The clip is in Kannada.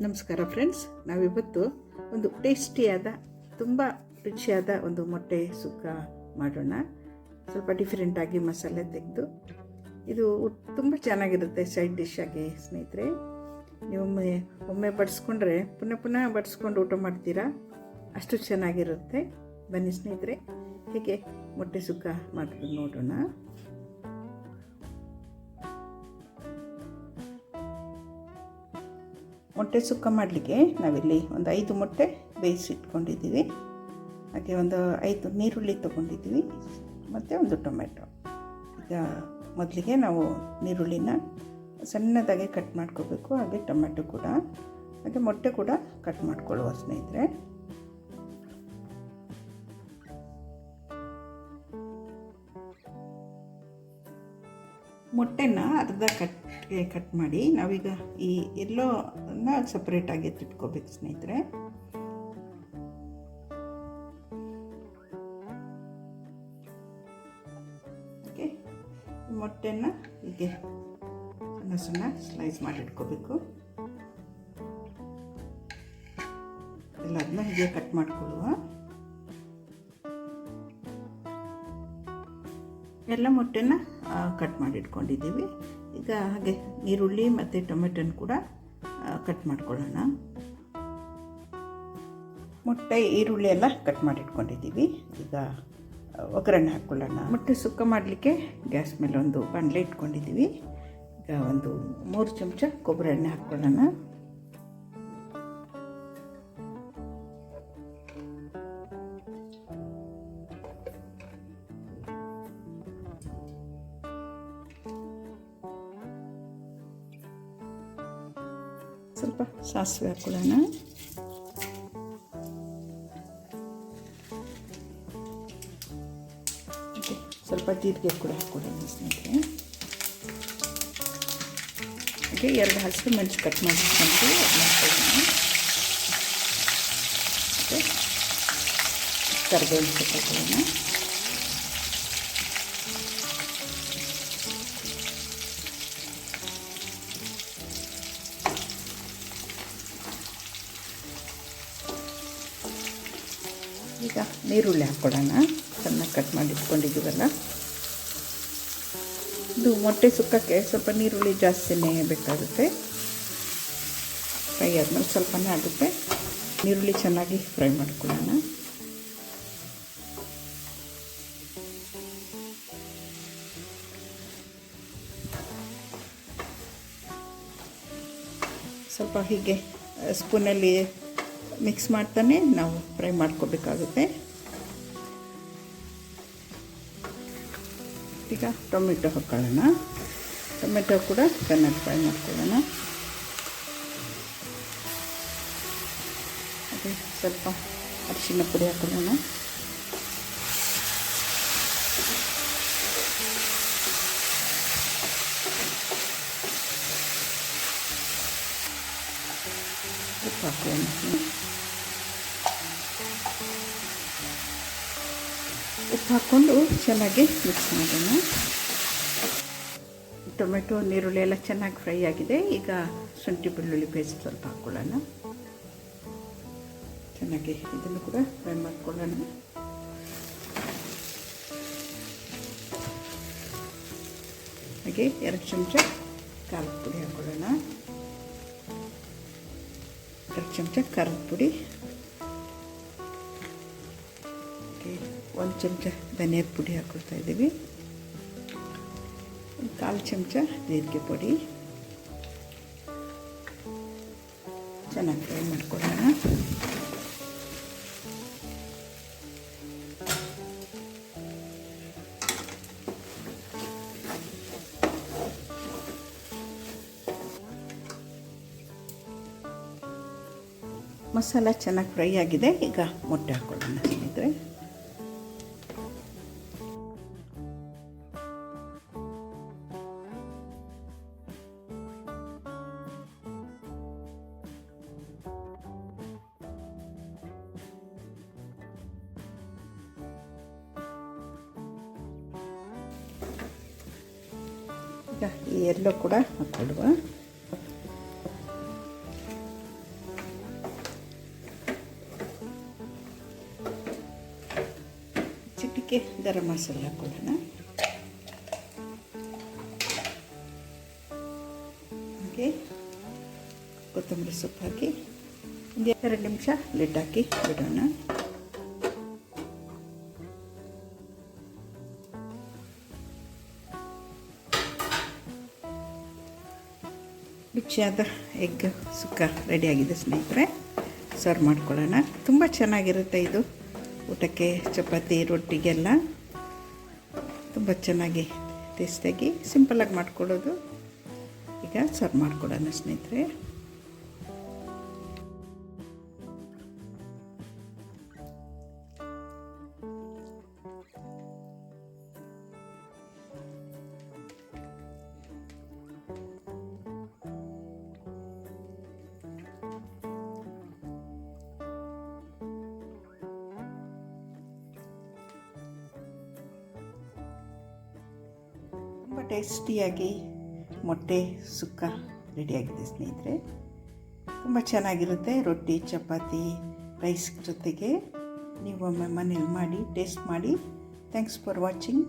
ನಮಸ್ಕಾರ ಫ್ರೆಂಡ್ಸ್. ನಾವಿವತ್ತು ಒಂದು ಟೇಸ್ಟಿಯಾದ, ತುಂಬ ರುಚಿಯಾದ ಒಂದು ಮೊಟ್ಟೆ ಸುಕ್ಕ ಮಾಡೋಣ. ಸ್ವಲ್ಪ ಡಿಫ್ರೆಂಟಾಗಿ ಮಸಾಲೆ ತೆಗೆದು. ಇದು ತುಂಬ ಚೆನ್ನಾಗಿರುತ್ತೆ ಸೈಡ್ ಡಿಶ್ ಆಗಿ ಸ್ನೇಹಿತರೆ. ನೀವು ಒಮ್ಮೆ ಒಮ್ಮೆ ಬಡಿಸ್ಕೊಂಡ್ರೆ, ಪುನಃ ಪುನಃ ಬಡಿಸ್ಕೊಂಡು ಊಟ ಮಾಡ್ತೀರಾ? ಅಷ್ಟು ಚೆನ್ನಾಗಿರುತ್ತೆ. ಬನ್ನಿ ಸ್ನೇಹಿತರೆ, ಹೇಗೆ ಮೊಟ್ಟೆ ಸುಕ್ಕ ಮಾಡೋದು ನೋಡೋಣ. ಮೊಟ್ಟೆ ಸುಕ್ಕ ಮಾಡಲಿಕ್ಕೆ ನಾವಿಲ್ಲಿ ಒಂದು ಐದು ಮೊಟ್ಟೆ ಬೇಯಿಸಿಟ್ಕೊಂಡಿದ್ದೀವಿ. ಹಾಗೆ ಒಂದು ಐದು ನೀರುಳ್ಳಿ ತೊಗೊಂಡಿದ್ದೀವಿ. ಮತ್ತು ಒಂದು ಟೊಮೆಟೊ ಈಗ ಮೊದಲಿಗೆ ನಾವು ನೀರುಳ್ಳಿನ ಸಣ್ಣದಾಗಿ ಕಟ್ ಮಾಡ್ಕೋಬೇಕು. ಹಾಗೆ ಟೊಮೆಟೊ ಕೂಡ. ಹಾಗೆ ಮೊಟ್ಟೆ ಕೂಡ ಕಟ್ ಮಾಡ್ಕೊಳ್ಳುವ ಸ್ನೇಹಿತರೆ. ಮೊಟ್ಟೆನ ಅರ್ಧ ಕಟ್ಗೆ ಕಟ್ ಮಾಡಿ ನಾವೀಗ ಈ ಎಲ್ಲೋನ ಸಪ್ರೇಟಾಗಿ ಎತ್ತಿಟ್ಕೋಬೇಕು ಸ್ನೇಹಿತರೆ. ಓಕೆ ಮೊಟ್ಟೆನ ಹೀಗೆ ಸಣ್ಣ ಸಣ್ಣ ಸ್ಲೈಸ್ ಮಾಡಿಟ್ಕೋಬೇಕು ಎಲ್ಲದನ್ನ ಹೀಗೆ ಕಟ್ ಮಾಡ್ಕೊಳ್ಳುವ. ಎಲ್ಲ ಮೊಟ್ಟೆನ ಕಟ್ ಮಾಡಿ ಇಟ್ಕೊಂಡಿದ್ದೀವಿ. ಈಗ ಹಾಗೆ ಈರುಳ್ಳಿ ಮತ್ತು ಟೊಮೆಟೊನ ಕೂಡ ಕಟ್ ಮಾಡ್ಕೊಳ್ಳೋಣ. ಮೊಟ್ಟೆ, ಈರುಳ್ಳಿ ಎಲ್ಲ ಕಟ್ ಮಾಡಿ ಇಟ್ಕೊಂಡಿದ್ದೀವಿ ಈಗ ಒಗ್ಗರಣೆ ಹಾಕ್ಕೊಳ್ಳೋಣ ಮೊಟ್ಟೆ ಸುಕ್ಕ ಮಾಡಲಿಕ್ಕೆ ಗ್ಯಾಸ್ ಮೇಲೆ ಒಂದು ಬಾಣಲೆ ಇಟ್ಕೊಂಡಿದ್ದೀವಿ. ಈಗ ಒಂದು ಮೂರು ಚಮಚ ಕೊಬ್ಬರಿ ಎಣ್ಣೆ ಹಾಕ್ಕೊಳ್ಳೋಣ ಸ್ವಲ್ಪ ಸಾಸಿವೆ ಹಾಕೊಳ್ಳೋಣ ಸ್ವಲ್ಪ ಜೀರಿಗೆ ಕೂಡ ಹಾಕ್ಕೊಳ್ಳೋಣ ಸ್ನೇಹಿತರೆ. ಹಾಗೆ ಎರಡು ಹಸಿರು ಮೆಣಸು ಕಟ್ ಮಾಡಿಸ್ಕೊಂಡು ಕರ್ಬೇವಿನ ಸೊಪ್ಪು ಹಾಕ್ಕೊಳ್ಳೋಣ. ಈಗ ನೀರುಳ್ಳಿ ಹಾಕ್ಕೊಳ್ಳೋಣ ಚೆನ್ನಾಗಿ ಕಟ್ ಮಾಡಿ ಇಟ್ಕೊಂಡಿದ್ದೀವಲ್ಲ? ಇದು ಮೊಟ್ಟೆ ಸುಕ್ಕಕ್ಕೆ ಸ್ವಲ್ಪ ನೀರುಳ್ಳಿ ಜಾಸ್ತಿನೇ ಬೇಕಾಗುತ್ತೆ. ಫ್ರೈ ಆದಮೇಲೆ ಸ್ವಲ್ಪನೇ ಆಗುತ್ತೆ. ನೀರುಳ್ಳಿ ಚೆನ್ನಾಗಿ ಫ್ರೈ ಮಾಡ್ಕೊಳ್ಳೋಣ. ಸ್ವಲ್ಪ ಹೀಗೆ ಸ್ಪೂನಲ್ಲಿ ಮಿಕ್ಸ್ ಮಾಡ್ತಾನೆ ನಾವು ಫ್ರೈ ಮಾಡ್ಕೋಬೇಕಾಗುತ್ತೆ. ಈಗ ಟೊಮೆಟೊ ಹಾಕ್ಕೊಳ್ಳೋಣ ಟೊಮೆಟೊ ಕೂಡ ಚೆನ್ನಾಗಿ ಫ್ರೈ ಮಾಡ್ಕೊಳ್ಳೋಣ. ಅದೇ ಸ್ವಲ್ಪ ಅರಿಶಿನ ಪುಡಿ ಹಾಕೊಳ್ಳೋಣ. ಉಪ್ಪು ಹಾಕೋಣ ಉಪ್ಪು ಹಾಕ್ಕೊಂಡು ಚೆನ್ನಾಗಿ ಮಿಕ್ಸ್ ಮಾಡೋಣ. ಟೊಮೆಟೊ ನೀರುಳ್ಳಿ ಎಲ್ಲ ಚೆನ್ನಾಗಿ ಫ್ರೈ ಆಗಿದೆ. ಈಗ ಶುಂಠಿ ಬೆಳ್ಳುಳ್ಳಿ ಪೇಸ್ಟ್ ಸ್ವಲ್ಪ ಹಾಕ್ಕೊಳ್ಳೋಣ ಚೆನ್ನಾಗಿ ಇದನ್ನು ಕೂಡ ಫ್ರೈ ಮಾಡ್ಕೊಳ್ಳೋಣ. ಹಾಗೆ ಎರಡು ಚಮಚ ಖಾರದ ಪುಡಿ ಹಾಕ್ಕೊಳ್ಳೋಣ ಎರಡು ಚಮಚ ಖಾರದ ಪುಡಿ. ಒಂದು ಚಮಚ ಧನಿಯದ ಪುಡಿ ಹಾಕ್ಕೊಳ್ತಾ ಇದ್ದೀವಿ. ಒಂದು ಕಾಲು ಚಮಚ ಜೀರಿಗೆ ಪುಡಿ. ಚೆನ್ನಾಗಿ ಫ್ರೈ ಮಾಡ್ಕೊಳ್ಳೋಣ. ಮಸಾಲ ಚೆನ್ನಾಗಿ ಫ್ರೈ ಆಗಿದೆ. ಈಗ ಮೊಟ್ಟೆ ಹಾಕ್ಕೊಳ್ಳೋಣ ಸ್ನೇಹಿತರೆ. ಈ ಎಲ್ಲೋ ಕೂಡ ಹಾಕ್ಕೊಳ್ಳುವ ಚಿಟಿಕೆ ಗರಂ ಮಸಾಲೆ ಹಾಕೊಳ್ಳೋಣ ಹಾಗೆ ಕೊತ್ತಂಬರಿ ಸೊಪ್ಪು ಹಾಕಿ ಒಂದು ಎರಡು ನಿಮಿಷ ಲಿಡ್ ಹಾಕಿ ಬಿಡೋಣ. ರುಚಿಯಾದ ಎಗ್ ಸುಕ್ಕ ರೆಡಿಯಾಗಿದೆ ಸ್ನೇಹಿತರೆ. ಸರ್ವ್ ಮಾಡ್ಕೊಳ್ಳೋಣ. ತುಂಬ ಚೆನ್ನಾಗಿರುತ್ತೆ ಇದು. ಊಟಕ್ಕೆ ಚಪಾತಿ, ರೊಟ್ಟಿಗೆಲ್ಲ. ತುಂಬ ಚೆನ್ನಾಗಿ ಟೇಸ್ಟಾಗಿ ಸಿಂಪಲಾಗಿ ಮಾಡ್ಕೊಳ್ಳೋದು. ಈಗ ಸರ್ವ್ ಮಾಡ್ಕೊಳ್ಳೋಣ ಸ್ನೇಹಿತರೆ. ಟೇಸ್ಟಿಯಾಗಿ ಮೊಟ್ಟೆ ಸುಕ್ಕ ರೆಡಿಯಾಗಿದೆ ಸ್ನೇಹಿತರೆ. ತುಂಬ ಚೆನ್ನಾಗಿರುತ್ತೆ ರೊಟ್ಟಿ, ಚಪಾತಿ, ರೈಸ್ ಜೊತೆಗೆ. ನೀವು ಒಮ್ಮೆ ಮನೇಲಿ ಮಾಡಿ, ಟೇಸ್ಟ್ ಮಾಡಿ. Thanks for watching